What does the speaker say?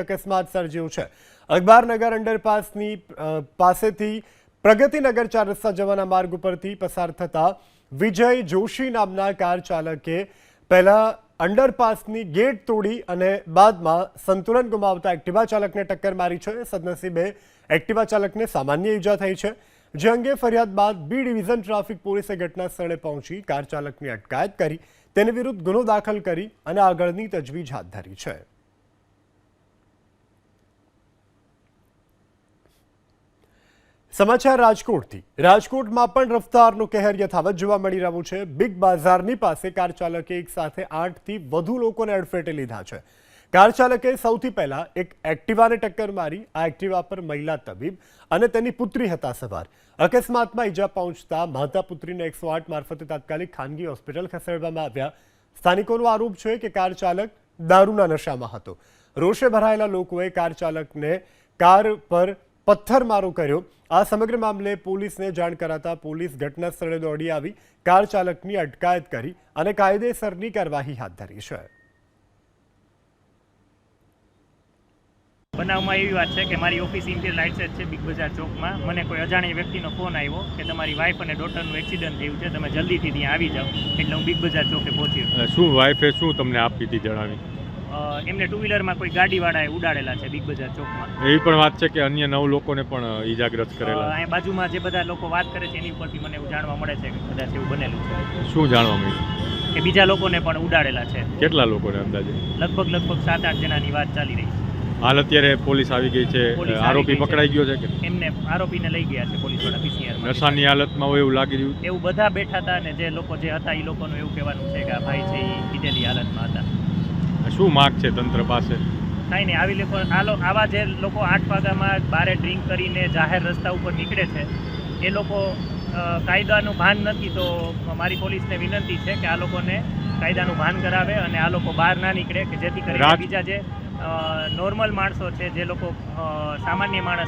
અકસ્માત સર્જ્યો છે. અખબારનગર અંડરપાસની પાસેથી પ્રગતિનગર ચાર રસ્તા જવાના માર્ગ ઉપરથી પસાર થતા વિજય જોશી નામના કાર ચાલકે પહેલા અંડરપાસની ગેટ તોડી અને બાદમાં સંતુલન ગુમાવતા એક્ટિવા ચાલકને ટક્કર મારી છે. સદનસીબે એક્ટિવા ચાલકને સામાન્ય ઈજા થઈ છે. જે અંગે ફરિયાદ બાદ બી ડિવિઝન ટ્રાફિક પોલીસે ઘટના સ્થળે પહોંચી કાર ચાલકની અટકાયત કરી, તેની વિરુદ્ધ ગુનો દાખલ કરી અને આગળની તજવીજ હાથ ધરી છે. સમાચાર રાજકોટથી. રાજકોટમાં પણ રફતારનું કહેર યથાવત જોવા મળી રહ્યું છે. બિગ બાઝારની પાસે કાર ચાલકે એક સાથે આઠથી વધુ લોકોને અડફેટે લીધા છે. કાર ચાલકે સૌથી પહેલા એક એક્ટિવાને ટક્કર મારી. આ એક્ટિવા પર મહિલા તબીબ અને તેની પુત્રી હતા સવાર. અકસ્માતમાં ઈજા પહોંચતા માતા પુત્રીને એકસો આઠ મારફતે તાત્કાલિક ખાનગી હોસ્પિટલ ખસેડવામાં આવ્યા. સ્થાનિકોનો આરોપ છે કે કાર ચાલક દારૂના નશામાં હતો. રોષે ભરાયેલા લોકોએ કાર ચાલકને કાર પર પથ્થરમારો કર્યો. આ સમગ્ર મામલે પોલીસને જાણ કરાતા પોલીસ ઘટના સ્થળે દોડી આવી કાર ચાલકની અટકાયત કરી અને કાયદેસરની કાર્યવાહી હાથ ધરી છે. બનાવમાં એવી વાત છે કે મારી ઓફિસ ઇન્ટિયર લાઇટ સેટ છે બિગ બજાર ચોકમાં. મને કોઈ અજાણ્યા વ્યક્તિનો ફોન આવ્યો કે તમારી વાઈફ અને ડોટરનું એક્સિડન્ટ થયું છે તમે જલ્દીથી ત્યાં આવી જાઓ. એટલે હું બિગ બજાર ચોકે પહોંચ્યો. શું વાઈફે શું તમને આપી હતી જણાવી? એમને ટુ વ્હીલરમાં કોઈ ગાડીવાળાએ ઉડાડેલા છે બિગ બજાર ચોકમાં? એવી પણ વાત છે કે અન્ય નવ લોકોને પણ ઈજાગ્રસ્ત કરેલા અહીંયા બાજુમાં જે બધા લોકો વાત કરે છે એની ઉપરથી મને એવું જાણવા મળે છે કે કદાચ એવું બનેલું છે. છે શું જાણવા મળ્યું? કે બીજા લોકોને પણ ઉડાડેલા છે. કેટલા લોકોને અંદાજે? લગભગ લગભગ સાત આઠ જણાની વાત ચાલી રહી હાલ અત્યારે પોલીસ આવી ગઈ છે આરોપી પકડાઈ ગયો છે કે? એમને આરોપીને લઈ ગયા છે પોલીસવાળા પીસીઆર નશાની હાલતમાં હોય એવું લાગી રહ્યું? એવું બધા બેઠા હતા અને જે લોકો જે હતા એ લોકોનું એવું કહેવાનું છે કે આ ભાઈ છે એ પીધેલી હાલતમાં હતા. શું માગ છે તંત્ર પાસે? કાંઈ નહીં આવી લોકો આ આવા જે લોકો આઠ વાગ્યામાં બારે ડ્રિંક કરીને જાહેર રસ્તા ઉપર નીકળે છે એ લોકો કાયદાનું ભાન નથી તો મારી પોલીસને વિનંતી છે કે આ લોકોને કાયદાનું ભાન કરાવે અને આ લોકો બહાર ના નીકળે કે જેથી કરીને બીજા જે નોર્મલ માણસો છે જે લોકો સામાન્ય માણસ